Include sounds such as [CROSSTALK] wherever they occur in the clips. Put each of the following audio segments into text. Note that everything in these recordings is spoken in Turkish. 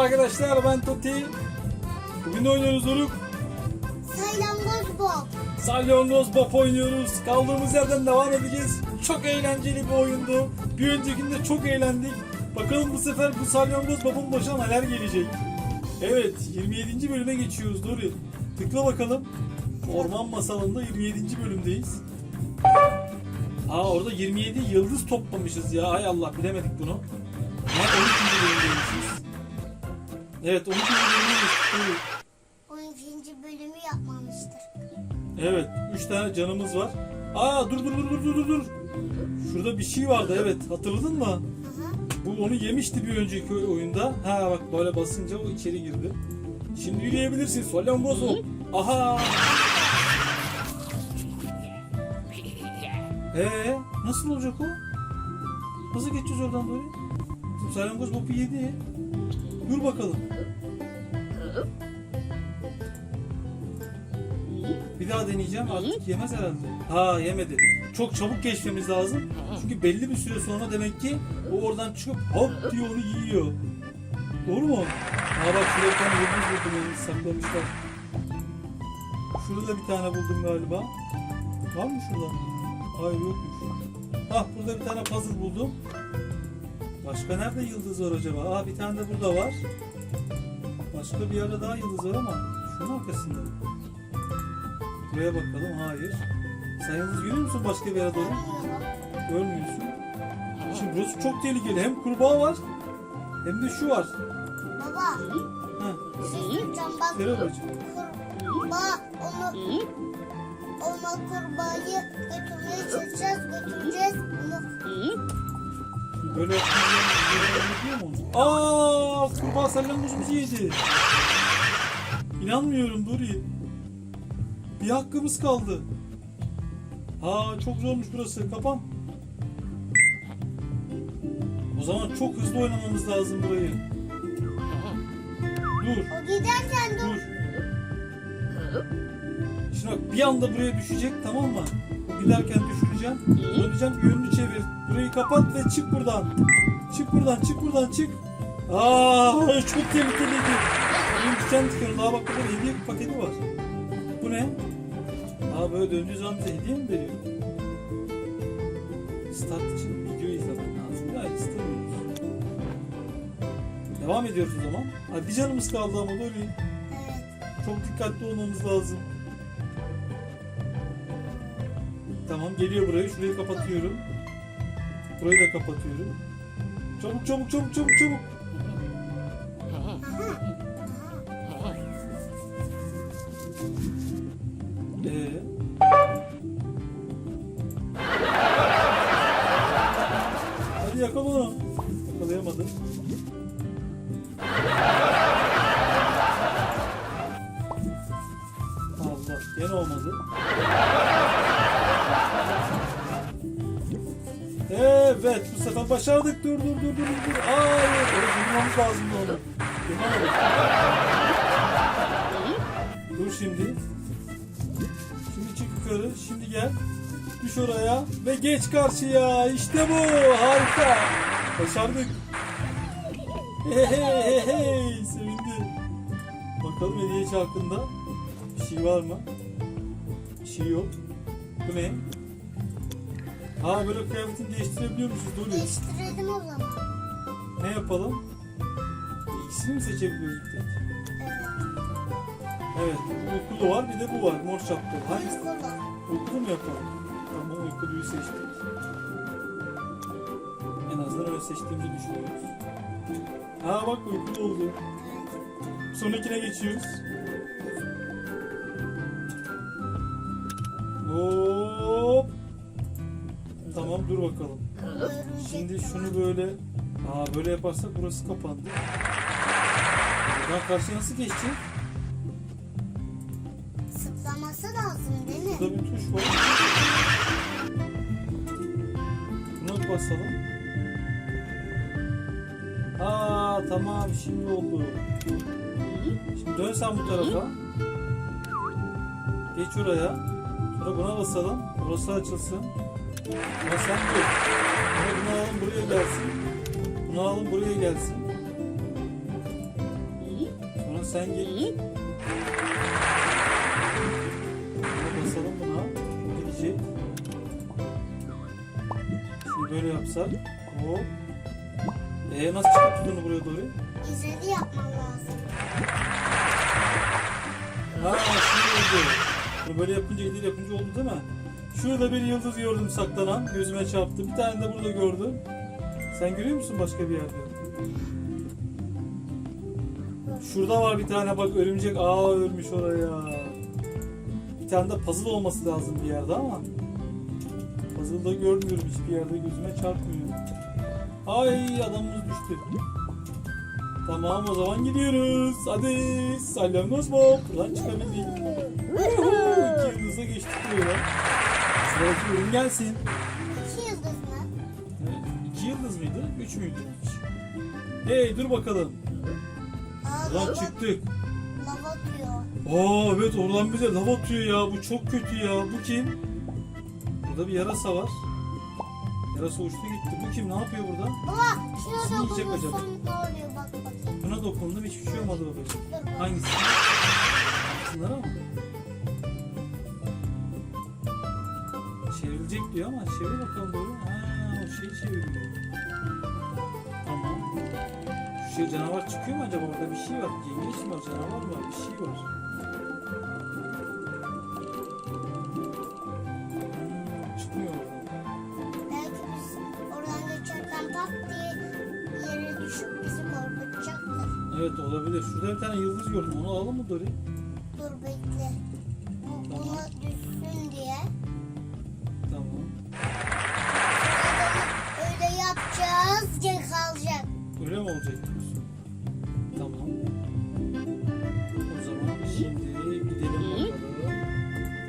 arkadaşlar ben Toti. Bugün oynuyoruz Doruk? Saylangoz Bob. Salyangoz Bop oynuyoruz. Kaldığımız yerden devam edeceğiz. Çok eğlenceli bir oyundu. Bir öncekinde çok eğlendik. Bakalım bu sefer bu Salyangoz Bop'un başına neler gelecek. Evet 27. bölüme geçiyoruz Dori. Tıkla bakalım. Orman masalında 27. bölümdeyiz. Aa orada 27 yıldız toplamışız ya. Hay Allah bilemedik bunu. Ama 12. bölümdeymişiz. Evet 12. bölümdeymişiz. 12. bölümü yapmamıştır. Evet, 3 tane canımız var. Aa dur dur dur dur dur dur. Şurada bir şey vardı evet. Hatırladın mı? Aha. Bu onu yemişti bir önceki oyunda. Ha bak böyle basınca o içeri girdi. Şimdi yürüyebilirsin. Ol. Aha. Ee, nasıl olacak o? Nasıl geçeceğiz oradan böyle? Salyangoz bopu yedi. Dur bakalım. Bir daha deneyeceğim. Artık yemez herhalde. Ha yemedi. Çok çabuk geçmemiz lazım. Çünkü belli bir süre sonra demek ki o oradan çıkıp hop diye onu yiyor. Doğru mu? Ha bak şurada bir tane yıldız buldum yani saklamışlar. Şurada da bir tane buldum galiba. Var mı şurada? Hayır yokmuş. Ah burada bir tane puzzle buldum. Başka nerede yıldız var acaba? Aa bir tane de burada var. Başka bir yerde daha yıldız var ama şunun arkasında. Buraya bakalım. Hayır. Sen yıldız görüyor musun başka bir yere doğru? Görmüyorsun. Şimdi burası çok tehlikeli. Hem kurbağa var hem de şu var. Baba, bak. Sera bacı. Kurbağa, onu, ona kurbağayı götürmeye çalışacağız, götüreceğiz. Onu Böyle yapıyor mu onu? Aa, kurbağa salyangozumuzu yedi. İnanmıyorum Duri. Bir hakkımız kaldı. Aa çok zormuş burası. Kapan. O zaman çok hızlı oynamamız lazım burayı. Dur. o giderken dur. Dur. Şimdi bak bir anda buraya düşecek tamam mı? Giderken düşüreceğim. Döneceğim yönünü çevir. Burayı kapat ve çık buradan. Çık buradan çık buradan çık. Aa [LAUGHS] çok tehlikeliydi. Benim diken diken daha bak burada hediye paketi var. Bu ne? Aa böyle döndüğü zaman bize hediye mi veriyor? Start için video izlemen lazım. Hayır istemiyoruz. Devam ediyoruz o zaman. Hadi bir canımız kaldı ama böyle. Evet. Çok dikkatli olmamız lazım. Tamam geliyor buraya. Şurayı kapatıyorum. Burayı da kapatıyorum. Çabuk çabuk çabuk çabuk çabuk. Ee? Hadi yakala. Yakalayamadım. Allah gene olmadı. Evet bu sefer başardık. Dur dur dur dur dur. Hayır. Öyle durmamız lazım onu. Duramadık. Dur şimdi. Şimdi çık yukarı. Şimdi gel. Düş oraya ve geç karşıya. İşte bu. Harika. Başardık. Hey hey hey. Sevindi. Bakalım hediye hakkında bir şey var mı? Bir şey yok. Bu ne? Ha böyle kıyafetini değiştirebiliyormuşuz Dolly. Değiştirelim o zaman. Ne yapalım? İkisini mi seçebiliyoruz bir tek? Evet. Uykulu var bir de bu var. Mor şapkalı. Hangisi? Uykulu. Mu yapalım? Tamam uykuluyu seçtik. En azından öyle seçtiğimizi düşünüyoruz. Ha bak uykulu oldu. Sonrakine geçiyoruz. Hop. Tamam dur bakalım. Şimdi şunu böyle Aa böyle yaparsak burası kapandı. Buradan karşıya nasıl geçecek? Sıklaması lazım değil mi? Burada bir tuş var. Buna basalım. Aa tamam şimdi oldu. Şimdi dön sen bu tarafa. Geç oraya. Sonra buna basalım. Burası açılsın. Ama sen dur. Sonra bunu alalım buraya gelsin. Bunu alalım buraya gelsin. sen git. Buna basalım buna. Gidecek. Şimdi böyle yapsak. Hop. Ee nasıl çıkarttı onu buraya doğru? İzledi yapman lazım. Ha şimdi oldu. Bunu böyle yapınca ileri yapınca oldu değil mi? Şurada bir yıldız gördüm saklanan. Gözüme çarptı. Bir tane de burada gördüm. Sen görüyor musun başka bir yerde? Şurada var bir tane bak örümcek ağ örmüş oraya. Bir tane de puzzle olması lazım bir yerde ama. Puzzle'da görmüyorum hiçbir yerde gözüme çarpmıyor. Ay adamımız düştü. Tamam o zaman gidiyoruz. Hadi salyangoz Bob. Buradan çıkabildik. İki yıldıza geçtik böyle. Sıradaki ürün gelsin. İki yıldız mı? Evet, İki yıldız mıydı? Üç müydü? Hey dur bakalım. Aa, Buradan lava, çıktık. lava atıyor. Aa evet oradan bize lav atıyor ya. Bu çok kötü ya. Bu kim? Burada bir yarasa var. Yarasa uçtu gitti. Bu kim? Ne yapıyor burada? Baba şuna Nasıl yiyecek dokunursan ne oluyor bak bakayım. Buna dokundum hiçbir şey olmadı babacığım. Dur bak. Hangisi? Şunlara mı? Çevrilecek diyor ama çevir bakalım doğru. Ha, o şeyi çeviriyor. Tamam. Şu şey canavar çıkıyor mu acaba? Orada bir şey var. Yengeç mi var? Canavar mı var? Bir şey var. Hmm, çıkmıyor oradan. Belki biz oradan geçerken pat diye yere düşüp bizi korkutacaktır. Evet olabilir. Şurada bir tane yıldız gördüm. Onu alalım mı Dori? Kalacak. Öyle mi olacak diyorsun? Tamam. O zaman şimdi gidelim bakalım.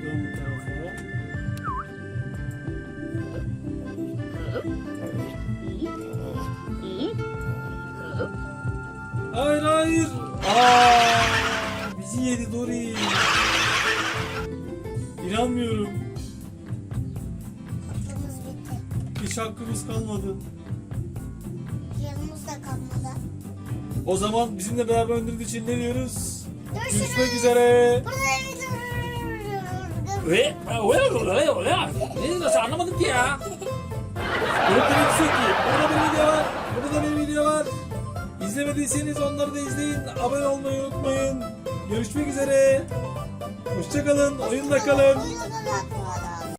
Dön bu tarafa. Hayır hayır. Aa, bizi yedi Dori. İnanmıyorum. Hiç hakkımız kalmadı. Kalmadı. O zaman bizimle beraber öldürdüğü için ne diyoruz? Görüşürüz. Görüşmek üzere. Ve nasıl anlamadım ki ya. Burada bir şey ki. Burada bir video var. Burada bir video var. İzlemediyseniz onları da izleyin. Abone olmayı unutmayın. Görüşmek üzere. Hoşçakalın. Oyunla kalın. Oyunla kalın.